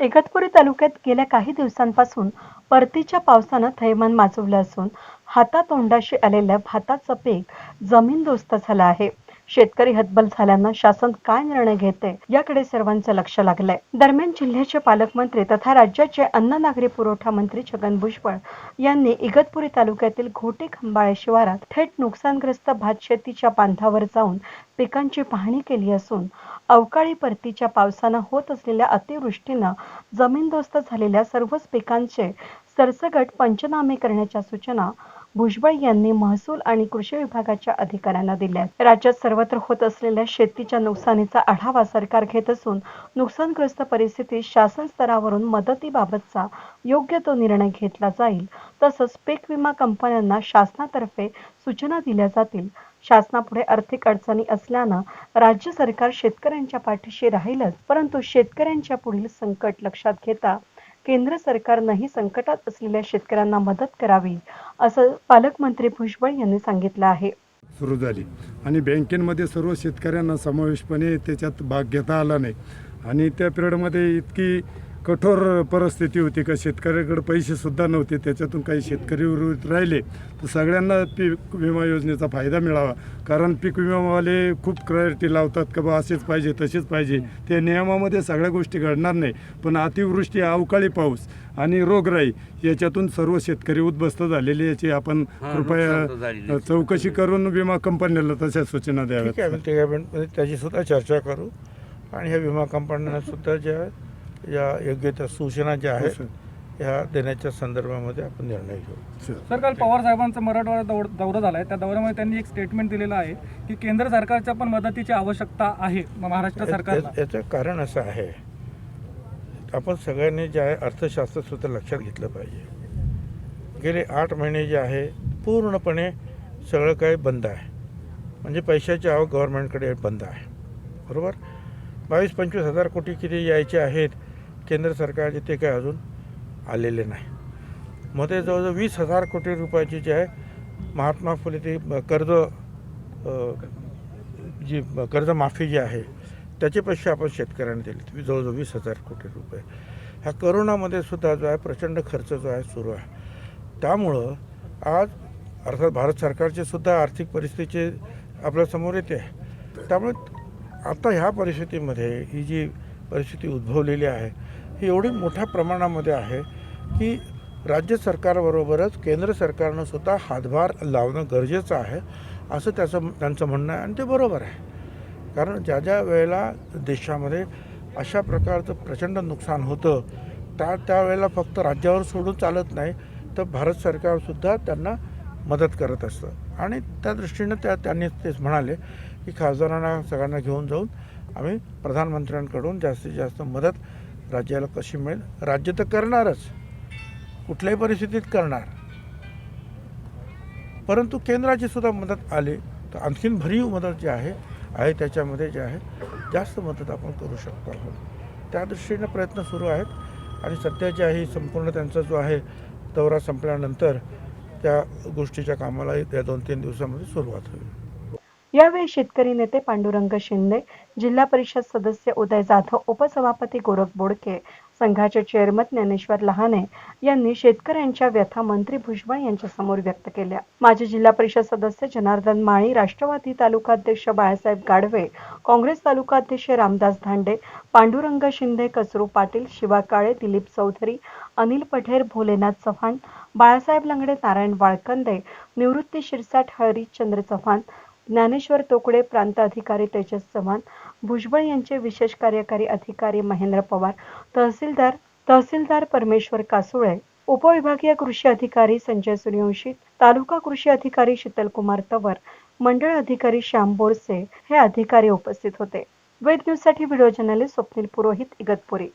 इगतपुरी तालुक्यात गेल्या काही दिवसांपासून परतीच्या पावसानं थैमान माजवलं असून हातातोंडाशी आलेल्या भाताचं पीक जमीनदोस्त झालं आहे. शेतकरी हतबल झाल्यानं शासन काय निर्णय घेते याकडे सर्वांचं लक्ष लागलंय. दरम्यान जिल्ह्याचे पालकमंत्री तथा राज्याचे अन्न नागरी पुरवठा मंत्री छगन भुजबळ यांनी इगतपुरी तालुक्यातील घोटे खंबाळे शिवारात थेट नुकसानग्रस्त भात शेतीच्या बांधावर जाऊन पिकांची पाहणी केली असून अवकाळी परतीच्या पावसानं होत असलेल्या अतिवृष्टीनं जमीनदोस्त झालेल्या सर्वच पिकांचे सरसगट पंचनामे करण्याच्या सूचना भुजबळ यांनी महसूल आणि कृषी विभागाच्या अधिकाऱ्यांना दिल्या राज्यात सर्वत्र होत असलेल्या शेतीच्या नुकसानीचा आढावा सरकार घेत असून नुकसानग्रस्त परिस्थितीत शासन स्तरावरून मदतीबाबतचा योग्य तो निर्णय घेतला जाईल. तसंच पीक विमा कंपन्यांना शासनातर्फे सूचना दिल्या जातील. शासनापुढे आर्थिक अडचणी असल्यानं राज्य सरकार शेतकऱ्यांच्या पाठीशी राहीलच परंतु शेतकऱ्यांच्या पुढील संकट लक्षात घेता केंद्र सरकारनंही संकटात असलेल्या शेतकऱ्यांना मदत करावी असं पालकमंत्री भुजबळ यांनी सांगितलं आहे. सुरू झाली. आणि बँकेमध्ये सर्व शेतकऱ्यांना समावेशपणे त्याच्यात भाग घेता आला नाही. आणि त्या पिरियडमध्ये इतकी कठोर परिस्थिती होती का? शेतकऱ्याकडे पैसेसुद्धा नव्हते. त्याच्यातून काही शेतकरी उर्वरित राहिले. तर सगळ्यांना पीक विमा योजनेचा फायदा मिळावा. कारण पीक विमावाले खूप क्रायरिटी लावतात का बा असेच पाहिजे तसेच पाहिजे. त्या नियमामध्ये सगळ्या गोष्टी घडणार नाही. पण अतिवृष्टी अवकाळी पाऊस आणि रोगराई याच्यातून सर्व शेतकरी उद्ध्वस्त झालेले याची आपण कृपया. चौकशी करून विमा कंपन्याला तशा सूचना ठीक आहे द्याव्यात. त्याची सुद्धा चर्चा करू. आणि ह्या विमा कंपन्यांना सुद्धा ज्या या योग्य त्या सूचना ज्या आहेत ह्या देण्याच्या संदर्भामध्ये आपण निर्णय घेऊ. सर. काल पवार साहेबांचा मराठवाडा दौर दौरा झाला आहे त्या दौऱ्यामध्ये त्यांनी एक स्टेटमेंट दिलेलं आहे की केंद्र सरकारच्या पण मदतीची आवश्यकता आहे महाराष्ट्र सरकारला. या- याचं कारण असं आहे आपण सगळ्यांनी जे आहे अर्थशास्त्र सुद्धा लक्षात घेतलं पाहिजे. गेले आठ महिने जे आहे पूर्णपणे सगळं काही बंद आहे. म्हणजे पैशाची आवक गव्हर्नमेंटकडे बंद आहे. बरोबर? बावीस पंचवीस हजार कोटी किती यायचे आहेत केंद्र सरकारचे ते काय अजून आलेले नाही. मध्ये जवळजवळ वीस हजार कोटी रुपयाची जे आहे महात्मा फुले ते कर्ज जी कर्जमाफी जी आहे त्याचे पैसे आपण शेतकऱ्यांना दिले जवळजवळ वीस हजार कोटी रुपये. ह्या करोनामध्ये सुद्धा जो आहे प्रचंड खर्च जो आहे सुरू आहे. त्यामुळं आज अर्थात भारत सरकारचे सुद्धा आर्थिक परिस्थितीचे आपल्यासमोर येते. त्यामुळे आता ह्या परिस्थितीमध्ये ही जी परिस्थिती उद्भवलेली आहे ही एवढी मोठ्या प्रमाणामध्ये आहे की राज्य सरकारबरोबरच केंद्र सरकारनं सुद्धा हातभार लावणं गरजेचं आहे असं त्याचं त्यांचं म्हणणं आहे. आणि ते बरोबर आहे. कारण ज्या ज्या वेळेला देशामध्ये अशा प्रकारचं प्रचंड नुकसान होतं त्या त्यावेळेला फक्त राज्यावर सोडून चालत नाही तर भारत सरकारसुद्धा त्यांना मदत करत असतं. आणि त्या दृष्टीनं त्या त्यांनी तेच म्हणाले की खासदारांना सगळ्यांना घेऊन जाऊन आम्ही प्रधानमंत्र्यांकडून जास्तीत जास्त मदत राज्याला कशी मिळेल? राज्य तर करणारच. कुठल्याही परिस्थितीत करणार. परंतु केंद्राची सुद्धा मदत आली तर आणखीन भरीव मदत जी आहे आहे त्याच्यामध्ये जे आहे जास्त मदत आपण करू शकतो आहोत. त्या दृष्टीनं प्रयत्न सुरू आहेत. आणि सध्या जे आहे संपूर्ण त्यांचा जो आहे दौरा संपल्यानंतर त्या गोष्टीच्या कामाला या दोन तीन दिवसामध्ये सुरुवात होईल. यावेळी शेतकरी नेते पांडुरंग शिंदे जिल्हा परिषद सदस्य उदय जाधव उपसभापती गोरख बोडके संघाचे चेअरमन ज्ञानेश्वर लहाने यांनी शेतकऱ्यांच्या व्यथा मंत्री भुजबळ यांच्या समोर व्यक्त केल्या. माजी जिल्हा परिषद सदस्य जनार्दन माळी राष्ट्रवादी तालुकाध्यक्ष बाळासाहेब गाडवे काँग्रेस तालुकाध्यक्ष रामदास धांडे पांडुरंग शिंदे कसरू पाटील शिवा काळे दिलीप चौधरी अनिल पठेर भोलेनाथ चव्हाण बाळासाहेब लंगडे नारायण वाळकंदे निवृत्ती शिरसाट हरिश्चंद्र चव्हाण ज्ञानेश्वर तोकडे प्रांत अधिकारी तेजस चव्हाण भुजबळ यांचे विशेष कार्यकारी अधिकारी महेंद्र पवार तहसीलदार तहसीलदार परमेश्वर कासुळे उपविभागीय कृषी अधिकारी संजय सूर्यवंशी तालुका कृषी अधिकारी शीतलकुमार तवर मंडळ अधिकारी श्याम बोरसे हे अधिकारी उपस्थित होते. वेद न्यूजसाठी व्हिडिओ जर्नलिस्ट स्वप्नील पुरोहित इगतपुरी.